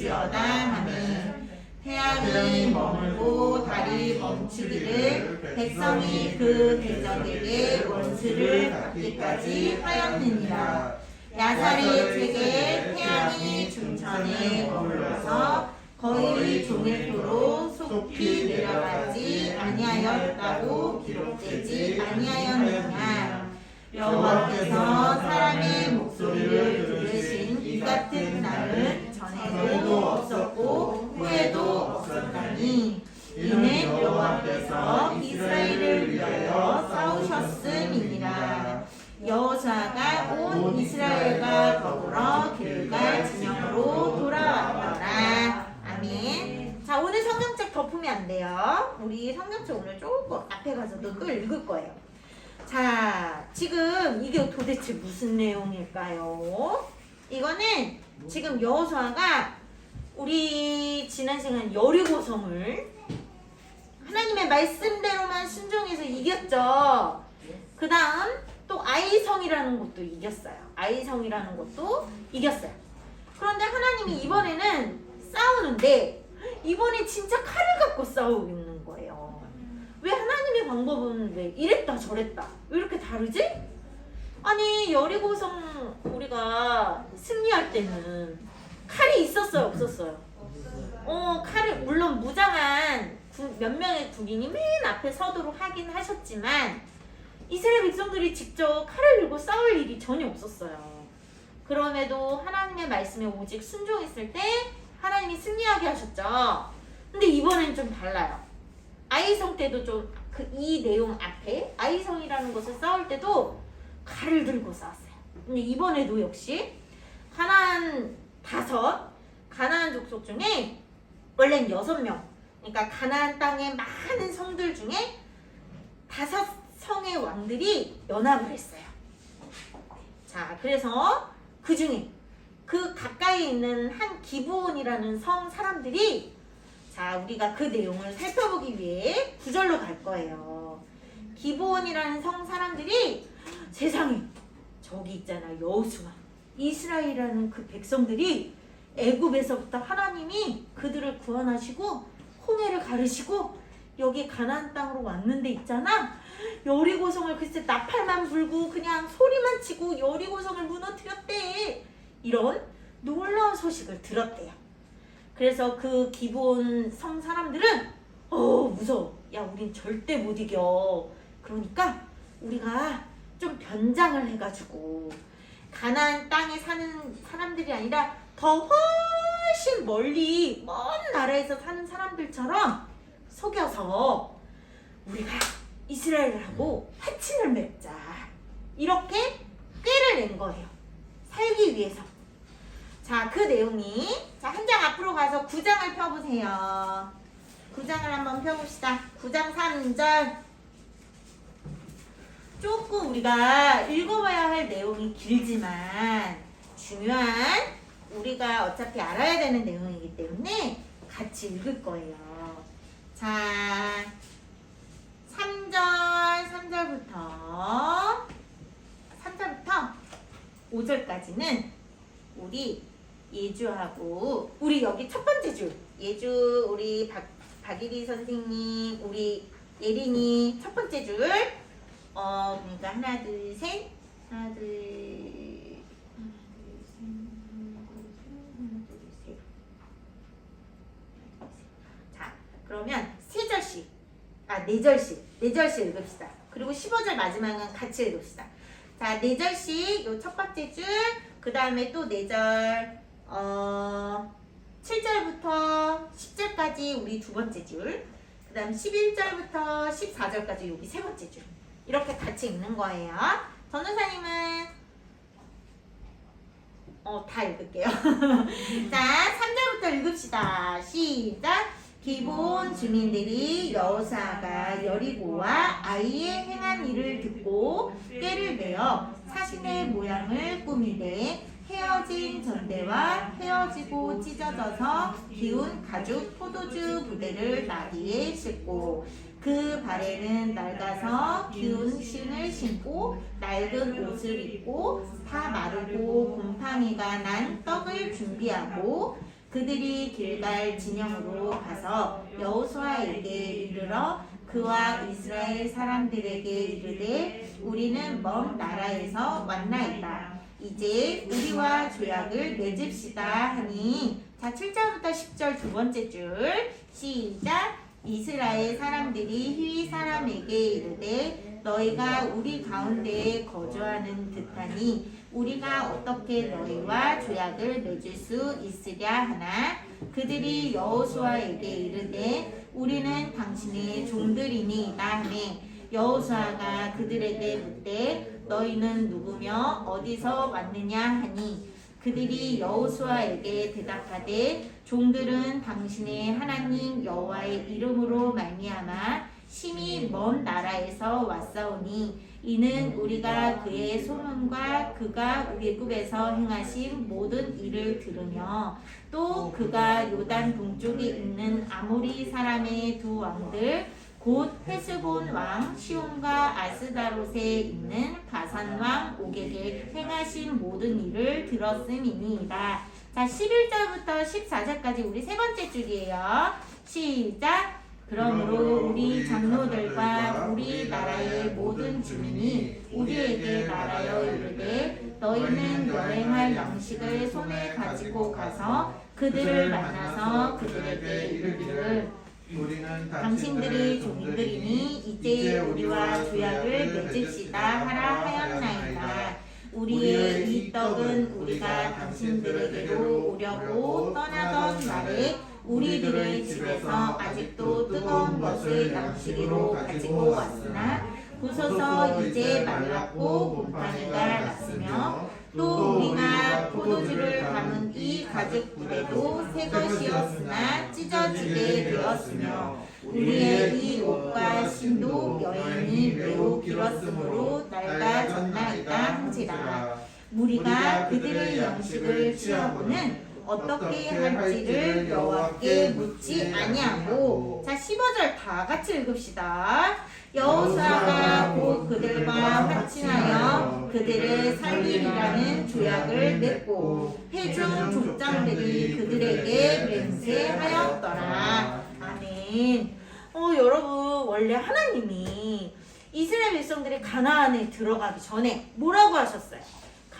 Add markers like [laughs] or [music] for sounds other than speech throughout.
될지어다 하니 태양이 머물고 달이 멈추기를 백성이 그 대적에게 원수를 받기까지 하였느니라. 야살의 책에 태양이 중천에 머물러서 거의 종일토록 속히 내려가지 아니하였다고 기록되지 아니하였느냐. 여호와께서 사람의 목소리를 들으신 이 같은 전에도 없었고 후에도 없었나니 이는 여호와께서 이스라엘을 위하여 싸우셨음이니라. 여호수아가 온 이스라엘과 더불어 길갈 진영으로 돌아왔더라. 아멘. 자 오늘 성경책 덮으면 안 돼요. 우리 성경책 오늘 조금 앞에 가서도 또 읽을 거예요. 자, 지금 이게 도대체 무슨 내용일까요? 이거는 지금 여호수아가 우리 지난 시간 여리고성을 하나님의 말씀대로만 순종해서 이겼죠. 그 다음 또 아이성이라는 것도 이겼어요. 아이성이라는 것도 이겼어요. 그런데 하나님이 이번에는 싸우는데 이번에 진짜 칼을 갖고 싸우고 있는 거예요. 왜 하나님의 방법은 왜 이랬다 저랬다 왜 이렇게 다르지? 아니 여리고성 우리가 승리할 때는 칼이 있었어요 없었어요? 어 칼을 물론 무장한 구- 몇 명의 군인이 맨 앞에 서도록 하긴 하셨지만 이스라엘 백성들이 직접 칼을 들고 싸울 일이 전혀 없었어요. 그럼에도 하나님의 말씀에 오직 순종했을 때 하나님이 승리하게 하셨죠. 근데 이번엔 좀 달라요. 아이성 때도 좀 그 이 내용 앞에 아이성이라는 것을 싸울 때도 칼을 들고 싸웠어요. 근데 이번에도 역시 가나안 다섯 가나안 족속 중에 원래는 여섯 명 그러니까 가나안 땅의 많은 성들 중에 다섯 성의 왕들이 연합을 했어요. 자, 그래서 그 중에 그 가까이 있는 한 기브온이라는 성 사람들이 자, 우리가 그 내용을 살펴보기 위해 구절로 갈 거예요. 기브온이라는 성 사람들이 세상에 저기 있잖아 여호수아. 이스라엘이라는 그 백성들이 애굽에서부터 하나님이 그들을 구원하시고 홍해를 가르시고 여기 가나안 땅으로 왔는데 있잖아. 여리고성을 글쎄 나팔만 불고 그냥 소리만 치고 여리고성을 무너뜨렸대. 이런 놀라운 소식을 들었대요. 그래서 그 기본 성 사람들은 어 무서워. 야 우린 절대 못 이겨. 그러니까 우리가 좀 변장을 해가지고 가나안 땅에 사는 사람들이 아니라 더 훨씬 멀리 먼 나라에서 사는 사람들처럼 속여서 우리가 이스라엘하고 화친을 맺자 이렇게 꾀를 낸 거예요 살기 위해서 자, 그 내용이 자, 한 장 앞으로 가서 9장을 펴보세요. 9장을 한번 펴봅시다. 9장 3절. 조금 우리가 읽어봐야 할 내용이 길지만 중요한 우리가 어차피 알아야 되는 내용이기 때문에 같이 읽을 거예요. 자, 3절, 3절부터 3절부터 5절까지는 우리 예주하고 우리 여기 첫 번째 줄 예주 우리 박, 박일희 선생님 우리 예린이 첫 번째 줄 어, 그러니까 하나 둘 셋. 하나 둘 자, 그러면 세 절씩. 아 네 절씩. 네 절씩 읽읍시다. 그리고 15절 마지막은 같이 읽읍시다. 자, 네 절씩. 요 첫 번째 줄, 그 다음에 또 네 절, 어, 7절부터 10절까지 우리 두 번째 줄, 그 다음 11절부터 14절까지 여기 세 번째 줄. 이렇게 같이 읽는 거예요. 전우사님은 어, 다 읽을게요. [laughs] 자, 3절부터 읽읍시다. 시작. 기본 주민들이 여호사가 여리고와 아이의 행한 일을 듣고 꾀를 내어 사신의 모양을 꾸미되 헤어진 전대와 헤어지고 찢어져서 기운 가죽 포도주 부대를 나귀에 싣고 그 발에는 낡아서 기운 신을 신고 낡은 옷을 입고 다 마르고 곰팡이가 난 떡을 준비하고 그들이 길갈 진영으로 가서 여호수아에게 이르러 그와 이스라엘 사람들에게 이르되 우리는 먼 나라에서 왔나이다. 이제 우리와 조약을 맺읍시다 하니 자 7절부터 10절 두 번째 줄 시작 이스라엘 사람들이 희위 사람에게 이르되 너희가 우리 가운데에 거주하는 듯하니 우리가 어떻게 너희와 조약을 맺을 수 있으랴 하나? 그들이 여호수아에게 이르되 우리는 당신의 종들이니이다 하매 여호수아가 그들에게 묻되 너희는 누구며 어디서 왔느냐 하니? 그들이 여호수아에게 대답하되 종들은 당신의 하나님 여호와의 이름으로 말미암아 심히 먼 나라에서 왔사오니 이는 우리가 그의 소문과 그가 외국에서 행하신 모든 일을 들으며 또 그가 요단 동쪽에 있는 아모리 사람의 두 왕들 곧 헤스본 왕 시온과 아스다롯에 있는 바산 왕 오게게 행하신 모든 일을 들었음이니이다. 자, 11절부터 14절까지 우리 세 번째 줄이에요. 시작. 그러므로 우리 장로들과 우리 나라의 모든 주민이 우리에게 말하여 이르되 너희는 여행할 양식을 손에 가지고 가서 그들을 만나서 그들에게 이르기를 당신들이 종들이니 이제 우리와 조약을 맺읍시다 하라 하였나이다. 우리의 이 떡은 우리가 당신들에게로 오려고 떠나던 날에 우리들의 집에서 아직도 뜨거운 것을 양식으로 가지고 왔으나 부서서 이제 말랐고 곰팡이가 났으며 또 우리가 포도주를 담은 이 가죽 부대도 새 것이었으나 찢어지게 되었으며 우리의 이 옷과 신도 여인이 매우 길었으므로 낡아졌나이다 한지라. 우리가 그들의 양식을 취하고는 어떻게 할지를 여호와께 묻지 아니하고 자 15절 다 같이 읽읍시다. 여호수아가 곧 그들과 합친하여 그들을 살리리라는 조약을 맺고 회중 족장들이 그들에게 맹세하였더라. 아멘. 어 여러분 원래 하나님이 이스라엘 백성들이 가나안에 들어가기 전에 뭐라고 하셨어요?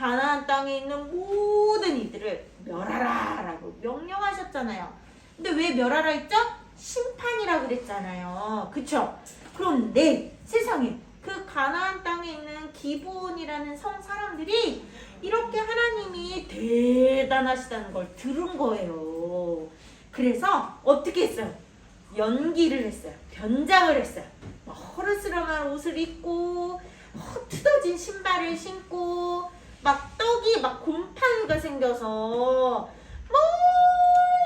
가나안 땅에 있는 모든 이들을 멸하라라고 명령하셨잖아요. 근데 왜 멸하라 했죠? 심판이라 그랬잖아요. 그쵸? 그런데 세상에 그 가나안 땅에 있는 기브온이라는 성 사람들이 이렇게 하나님이 대단하시다는 걸 들은 거예요. 그래서 어떻게 했어요? 연기를 했어요. 변장을 했어요. 막 허르스름한 옷을 입고 헛뜯어진 신발을 신고 막 떡이 막 곰팡이가 생겨서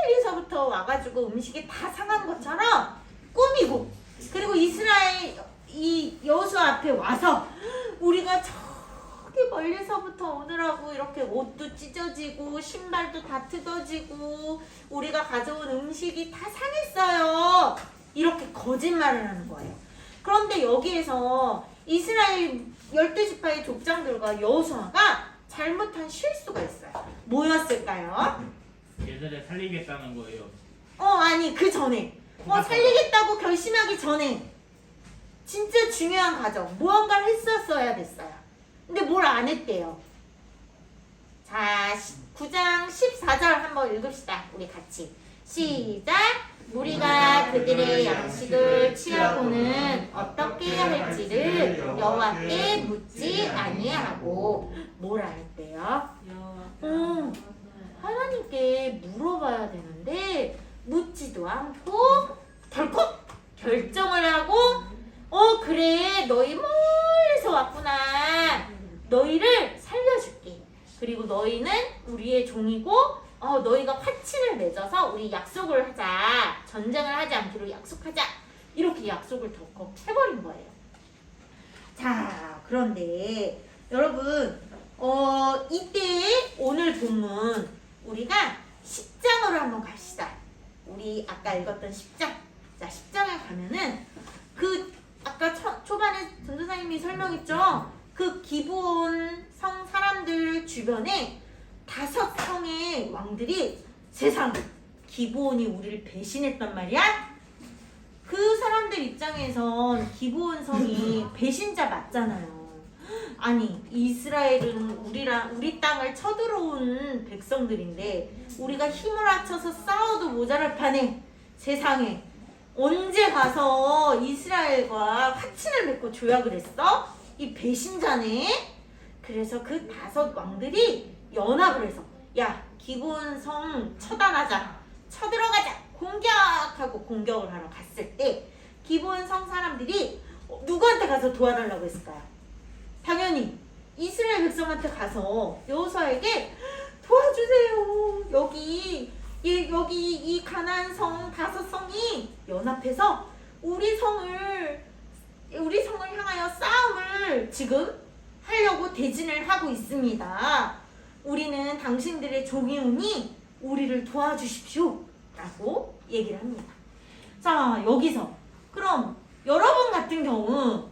멀리서부터 와가지고 음식이 다 상한 것처럼 꾸미고 그리고 이스라엘 이 여수 앞에 와서 우리가 저기 멀리서부터 오느라고 이렇게 옷도 찢어지고 신발도 다 뜯어지고 우리가 가져온 음식이 다 상했어요. 이렇게 거짓말을 하는 거예요. 그런데 여기에서 이스라엘 열두 지파의 족장들과 여호수아가 잘못한 실수가 있어요. 뭐였을까요? 얘들을 살리겠다는 거예요. 어 아니 그 전에 어 살리겠다고 결심하기 전에 진짜 중요한 과정 무언가를 했었어야 됐어요. 근데 뭘 안 했대요. 자 9장 14절 한번 읽읍시다. 우리 같이 시작. 우리가 그들의 양식을 취하고는 어떻게 할지를 여호와께 묻지 아니하고 뭘안 했대요? 음, 하나님께 물어봐야 되는데 묻지도 않고 덜컥 결정을 하고 어 그래 너희 멀리서 왔구나 너희를 살려줄게 그리고 너희는 우리의 종이고 어 너희가 화친을 맺어서 우리 약속을 하자 전쟁을 하지 않기로 약속하자 이렇게 약속을 덜컥 해버린 거예요 자 그런데 여러분 어 이때 오늘 본문 우리가 10장으로 한번 갑시다. 우리 아까 읽었던 10장. 자, 10장에 가면은 그 아까 초, 초반에 전도사님이 설명했죠. 그 기브온 성 사람들 주변에 다섯 성의 왕들이 세상 기브온이 우리를 배신했단 말이야? 그 사람들 입장에선 기브온 성이 [laughs] 배신자 맞잖아요. 아니 이스라엘은 우리랑 우리 땅을 쳐들어온 백성들인데 우리가 힘을 합쳐서 싸워도 모자랄 판에 세상에 언제 가서 이스라엘과 화친을 맺고 조약을 했어? 이 배신자네. 그래서 그 다섯 왕들이 연합을 해서 야 기본 성 처단하자 쳐들어가자 공격하고 공격을 하러 갔을 때 기본 성 사람들이 어, 누구한테 가서 도와달라고 했을까요? 당연히 이스라엘 백성한테 가서 여호수아에게 도와주세요. 여기 이 여기 이 가나안 성 다섯 성이 연합해서 우리 성을 우리 성을 향하여 싸움을 지금 하려고 대진을 하고 있습니다. 우리는 당신들의 종이오니 우리를 도와주십시오. 라고 얘기를 합니다. 자, 여기서 그럼 여러분 같은 경우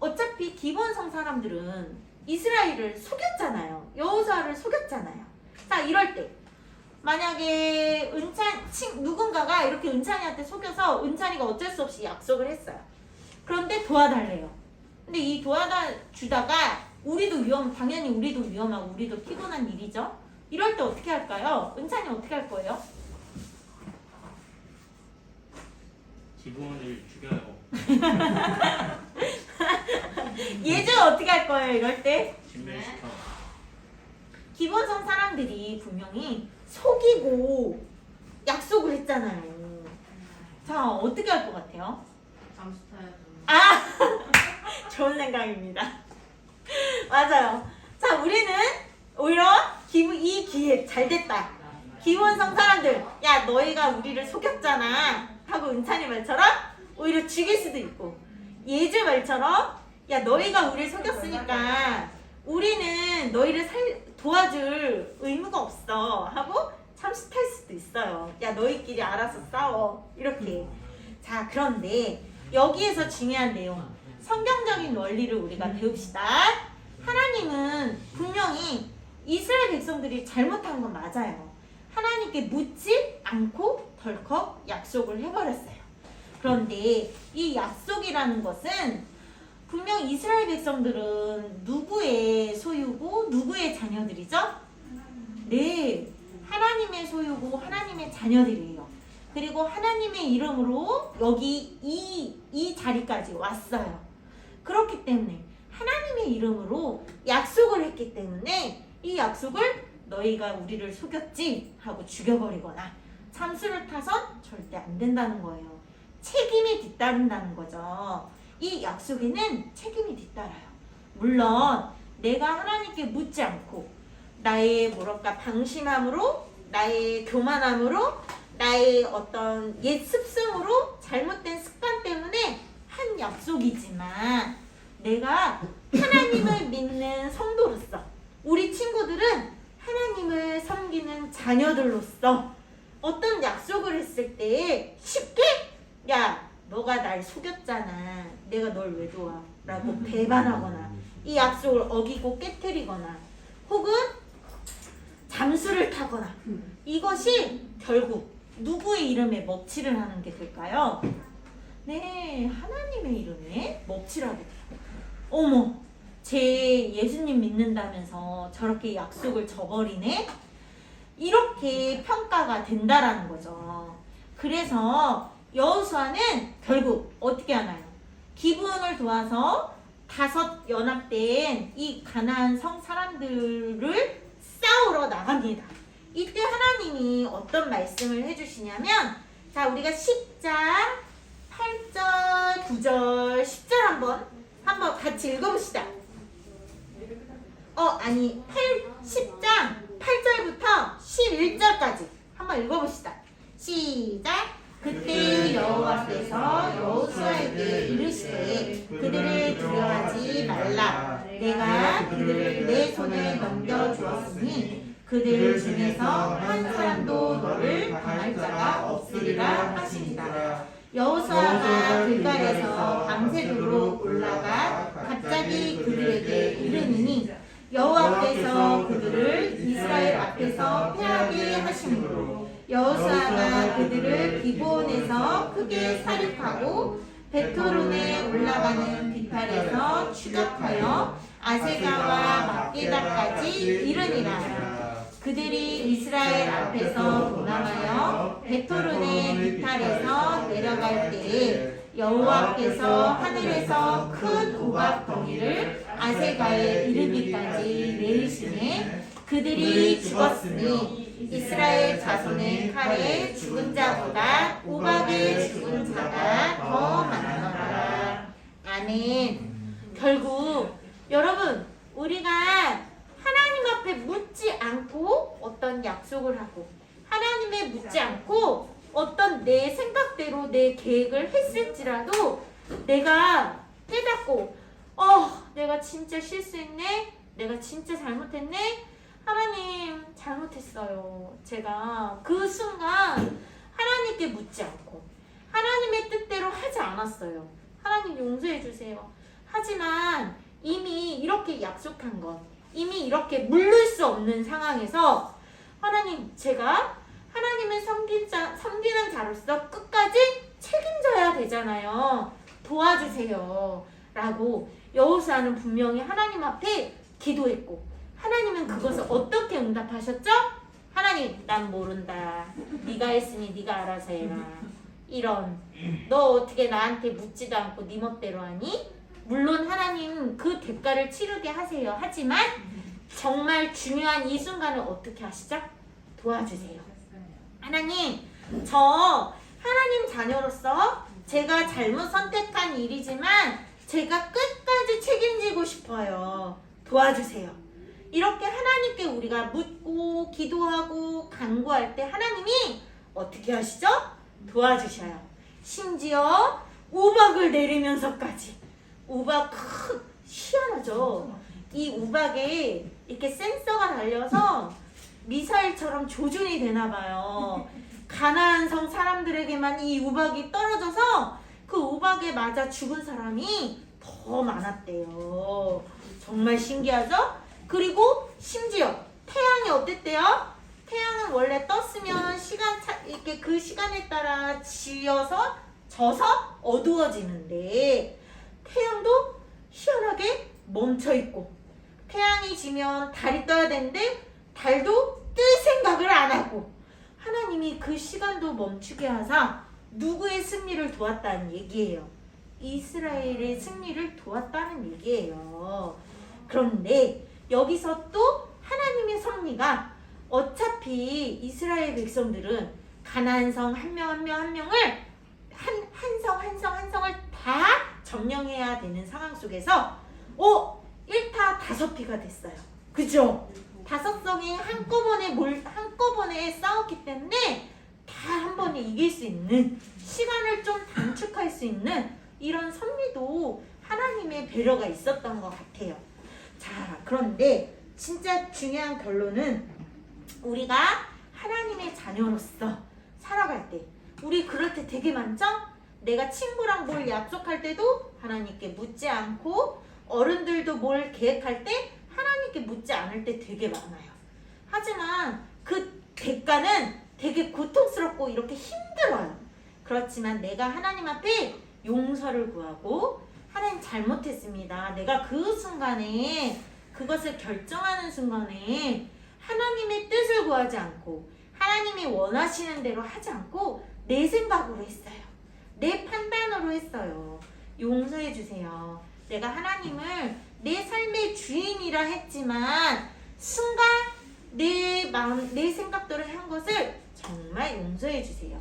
어차피 기본성 사람들은 이스라엘을 속였잖아요. 여호수아를 속였잖아요. 자, 이럴 때 만약에 은찬 친 누군가가 이렇게 은찬이한테 속여서 은찬이가 어쩔 수 없이 약속을 했어요. 그런데 도와달래요. 근데 이 도와다 주다가 우리도 위험 당연히 우리도 위험하고 우리도 피곤한 일이죠. 이럴 때 어떻게 할까요? 은찬이 어떻게 할 거예요? 기본을 죽여요. [laughs] 예주 어떻게 할 거예요? 이럴 때? 진멸시켜. 기본성 사람들이 분명히 속이고 약속을 했잖아요. 자, 어떻게 할 것 같아요? 잠수 타야죠. 아! [laughs] 좋은 생각입니다. [laughs] 맞아요. 자, 우리는 오히려 기분, 이 기회 잘 됐다. 기본성 사람들, 야, 너희가 우리를 속였잖아. 하고 은찬이 말처럼 오히려 죽일 수도 있고, 예주 말처럼, 야, 너희가 우리를 속였으니까 우리는 너희를 살, 도와줄 의무가 없어. 하고 탈 수도 있어요. 야, 너희끼리 알아서 싸워. 이렇게. 자, 그런데 여기에서 중요한 내용. 성경적인 원리를 우리가 배웁시다. 하나님은 분명히 이스라엘 백성들이 잘못한 건 맞아요. 하나님께 묻지 않고 덜컥 약속을 해버렸어요. 그런데 이 약속이라는 것은 분명 이스라엘 백성들은 누구의 소유고 누구의 자녀들이죠? 네, 하나님의 소유고 하나님의 자녀들이에요. 그리고 하나님의 이름으로 여기 이, 이 자리까지 왔어요. 그렇기 때문에 하나님의 이름으로 약속을 했기 때문에 이 약속을 너희가 우리를 속였지 하고 죽여버리거나 참수를 타선 절대 안 된다는 거예요. 책임이 뒤따른다는 거죠. 이 약속에는 책임이 뒤따라요. 물론 내가 하나님께 묻지 않고 나의 뭐랄까 방심함으로 나의 교만함으로 나의 어떤 옛 습성으로 잘못된 습관 한 약속이지만 내가 하나님을 [laughs] 믿는 성도로서 우리 친구들은 하나님을 섬기는 자녀들로서 어떤 약속을 했을 때 쉽게 야 너가 날 속였잖아. 내가 널 왜 도와 라고 배반하거나 이 약속을 어기고 깨뜨리거나 혹은 잠수를 타거나 이것이 결국 누구의 이름에 먹칠을 하는 게 될까요? 네, 하나님의 이름에 먹칠하게 돼요. 어머, 제 예수님 믿는다면서 저렇게 약속을 저버리네? 이렇게 평가가 된다라는 거죠. 그래서 여호수아는 결국 어떻게 하나요? 기브온을 도와서 다섯 연합된 이 가나안 성 사람들을 싸우러 나갑니다. 이때 하나님이 어떤 말씀을 해주시냐면 자 우리가 10장 8절 9절 10절 한번 한번 같이 읽어봅시다. 어 아니 8 10장 8절부터 11절까지 한번 읽어봅시다. 시작. 그때 여호와께서 여호수아에게 이르시되 그들을 두려워하지 말라 내가 그들을 내 손에 넘겨 주었으니 그들 중에서 한 사람도 너를 당할 자가 없으리라 하시니라 여호수아가 길갈에서 밤새도록 올라가 갑자기 그들에게 이르니니 여호와께서 그들을 이스라엘 앞에서 패하게 하심으로 여호수아가 그들을 기브온에서 크게 사륙하고 베토론에 올라가는 비탈에서 추격하여 아세가와 막게다까지 이르니라 이 이스라엘 앞에서 도망하여 베토론의 비탈에서 내려갈 때에 여호와께서 하늘에서 큰 우박 덩이를 아세가에 이르기까지 내리시니 그들이 죽었으니 이스라엘 자손의 칼에 죽은 자보다 우박에 죽은 자가 더 많더라. 아멘. 결국 여러분 우리가 하나님 앞에 묻지 않고 어떤 약속을 하고 하나님에 묻지 않고 어떤 내 생각대로 내 계획을 했을지라도 내가 깨닫고 어 내가 진짜 실수했네 내가 진짜 잘못했네 하나님 잘못했어요. 제가 그 순간 하나님께 묻지 않고 하나님의 뜻대로 하지 않았어요. 하나님 용서해 주세요. 하지만 이미 이렇게 약속한 것 이미 이렇게 물릴 수 없는 상황에서 하나님 제가 하나님을 섬긴 자, 섬기는 자로서 끝까지 책임져야 되잖아요. 도와주세요. 라고 여호수아는 분명히 하나님 앞에 기도했고 하나님은 그것을 어떻게 응답하셨죠? 하나님 난 모른다. 네가 했으니 네가 알아서 해라. 이런 너 어떻게 나한테 묻지도 않고 네 멋대로 하니? 물론 하나님 그 대가를 치르게 하세요. 하지만 정말 중요한 이 순간을 어떻게 하시죠? 도와주세요. 하나님, 저 하나님 자녀로서 제가 잘못 선택한 일이지만 제가 끝까지 책임지고 싶어요. 도와주세요. 이렇게 하나님께 우리가 묻고 기도하고 간구할 때 하나님이 어떻게 하시죠? 도와주셔요. 심지어 우박을 내리면서까지 우박 크 희한하죠. 이 우박에 이렇게 센서가 달려서 미사일처럼 조준이 되나 봐요. 가나안 성 사람들에게만 이 우박이 떨어져서 그 우박에 맞아 죽은 사람이 더 많았대요. 정말 신기하죠? 그리고 심지어 태양이 어땠대요? 태양은 원래 떴으면 시간 차 이렇게 그 시간에 따라 지어서 져서 어두워지는데 태양도 희한하게 멈춰 있고 태양이 지면 달이 떠야 되는데 달도 뜰 생각을 안 하고 하나님이 그 시간도 멈추게 하사 누구의 승리를 도왔다는 얘기예요. 이스라엘의 승리를 도왔다는 얘기예요. 그런데 여기서 또 하나님의 섭리가 어차피 이스라엘 백성들은 가나안 성한 명 한 명 한 명을 한 한성 한성 한 성을 다 점령해야 되는 상황 속에서 오 1타 다섯 피가 됐어요. 그죠? 다섯 성이 한꺼번에 몰 한꺼번에 싸웠기 때문에 다 한 번에 이길 수 있는 시간을 좀 단축할 수 있는 이런 섭리도 하나님의 배려가 있었던 것 같아요. 자, 그런데 진짜 중요한 결론은 우리가 하나님의 자녀로서 살아갈 때 우리 그럴 때 되게 많죠? 내가 친구랑 뭘 약속할 때도 하나님께 묻지 않고 어른들도 뭘 계획할 때 하나님께 묻지 않을 때 되게 많아요. 하지만 그 대가는 되게 고통스럽고 이렇게 힘들어요. 그렇지만 내가 하나님 앞에 용서를 구하고 하나님 잘못했습니다. 내가 그 순간에 그것을 결정하는 순간에 하나님의 뜻을 구하지 않고 하나님이 원하시는 대로 하지 않고 내 생각으로 했어요. 내 판단으로 했어요. 용서해 주세요. 내가 하나님을 내 삶의 주인이라 했지만 순간 내 마음, 내 생각대로 한 것을 정말 용서해 주세요.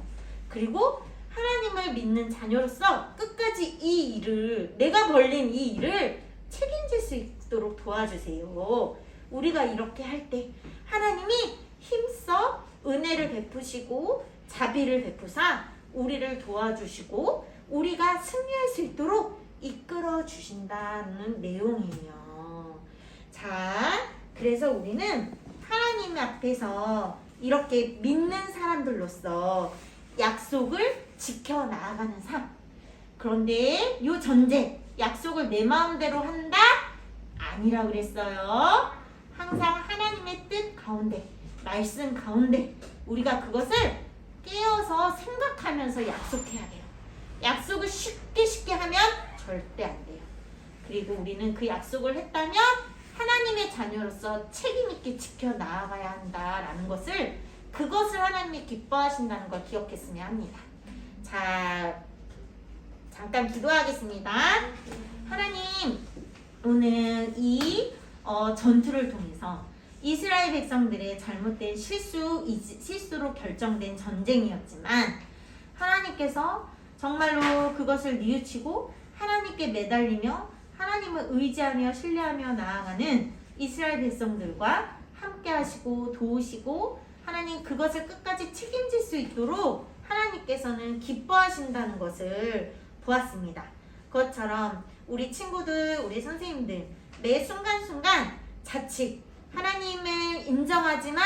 그리고 하나님을 믿는 자녀로서 끝까지 이 일을 내가 벌린 이 일을 책임질 수 있도록 도와주세요. 우리가 이렇게 할 때 하나님이 힘써 은혜를 베푸시고 자비를 베푸사 우리를 도와주시고 우리가 승리할 수 있도록 이끌어 주신다는 내용이에요. 자, 그래서 우리는 하나님 앞에서 이렇게 믿는 사람들로서 약속을 지켜 나아가는 삶. 그런데 요 전제 약속을 내 마음대로 한다 아니라 그랬어요. 항상 하나님의 뜻 가운데 말씀 가운데 우리가 그것을 깨어서 생각하면서 약속해야 돼요. 약속을 쉽게 쉽게 하면 절대 안 돼요. 그리고 우리는 그 약속을 했다면 하나님의 자녀로서 책임 있게 지켜 나아가야 한다라는 것을 그것을 하나님이 기뻐하신다는 걸 기억했으면 합니다. 자, 잠깐 기도하겠습니다. 하나님, 오늘 이 어, 전투를 통해서 이스라엘 백성들의 잘못된 실수, 실수로 결정된 전쟁이었지만 하나님께서 정말로 그것을 뉘우치고 하나님께 매달리며 하나님을 의지하며 신뢰하며 나아가는 이스라엘 백성들과 함께 하시고 도우시고 하나님 그것을 끝까지 책임질 수 있도록 하나님께서는 기뻐하신다는 것을 보았습니다. 그것처럼 우리 친구들, 우리 선생님들 매 순간순간 자칫 하나님을 인정하지만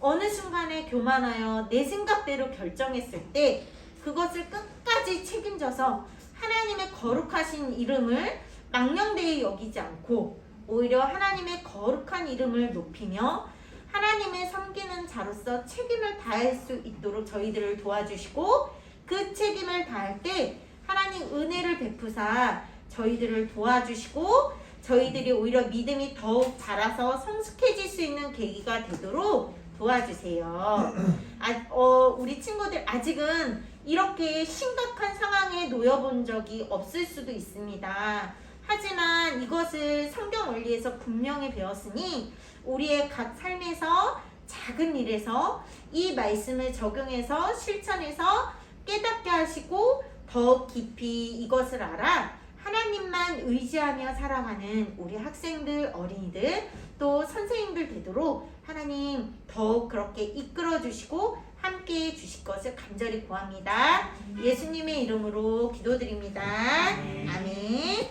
어느 순간에 교만하여 내 생각대로 결정했을 때 그것을 끝까지 책임져서 하나님의 거룩하신 이름을 망령되이 여기지 않고 오히려 하나님의 거룩한 이름을 높이며 하나님을 섬기는 자로서 책임을 다할 수 있도록 저희들을 도와주시고 그 책임을 다할 때 하나님 은혜를 베푸사 저희들을 도와주시고 저희들이 오히려 믿음이 더욱 자라서 성숙해질 수 있는 계기가 되도록 도와주세요. [clears throat] 아, 어, 우리 친구들 아직은 이렇게 심각한 상황에 놓여본 적이 없을 수도 있습니다. 하지만 이것을 성경 원리에서 분명히 배웠으니 우리의 각 삶에서 작은 일에서 이 말씀을 적용해서 실천해서 깨닫게 하시고 더 깊이 이것을 알아 하나님만 의지하며 살아가는 우리 학생들, 어린이들, 또 선생님들 되도록 하나님 더욱 그렇게 이끌어 주시고 함께 해 주실 것을 간절히 구합니다. 예수님의 이름으로 기도드립니다. 아멘.